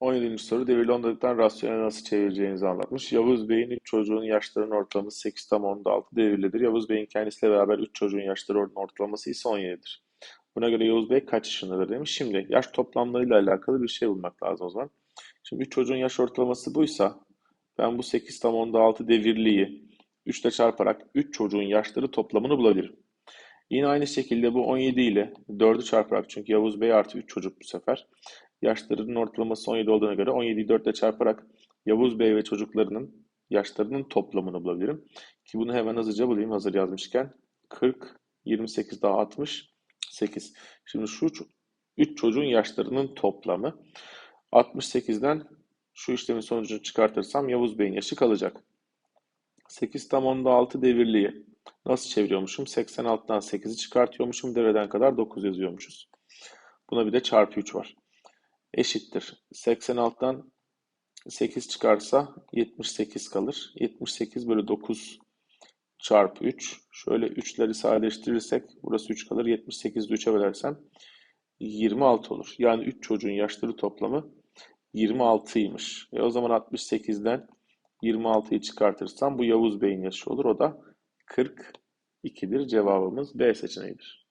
17. soru devirli ondalıktan rasyonel nasıl çevireceğinizi anlatmış. Yavuz Bey'in 3 çocuğun yaşlarının ortalaması 8 tam 10'da 6 devirlidir. Yavuz Bey'in kendisiyle beraber 3 çocuğun yaşları ortalaması ise 17'dir. Buna göre Yavuz Bey kaç yaşındadır demiş. Şimdi yaş toplamlarıyla alakalı bir şey bulmak lazım o zaman. Şimdi 3 çocuğun yaş ortalaması buysa ben bu 8 tam 10'da 6 devirliyi 3 ile çarparak 3 çocuğun yaşları toplamını bulabilirim. Yine aynı şekilde bu 17 ile 4'ü çarparak çünkü Yavuz Bey artı 3 çocuk bu sefer. Yaşlarının ortalaması 17 olduğuna göre 17'yi 4 ile çarparak Yavuz Bey ve çocuklarının yaşlarının toplamını bulabilirim. Ki bunu hemen hızlıca bulayım hazır yazmışken. 40, 28 daha 60, 8. Şimdi şu 3 çocuğun yaşlarının toplamı 68'den şu işlemin sonucunu çıkartırsam Yavuz Bey'in yaşı kalacak. 8 tam 10'da 6 devirliği nasıl çeviriyormuşum? 86'dan 8'i çıkartıyormuşum. Devreden kadar 9 yazıyormuşuz. Buna bir de çarpı 3 var. Eşittir. 86'dan 8 çıkarsa 78 kalır. 78 bölü 9 çarpı 3. Şöyle 3'leri sadeleştirirsek burası 3 kalır. 78'de 3'e bölersem 26 olur. Yani 3 çocuğun yaşları toplamı 26'ymış. E o zaman 68'den 26'yı çıkartırsam bu Yavuz Bey'in yaşı olur. O da 42'dir. Cevabımız B seçeneğidir.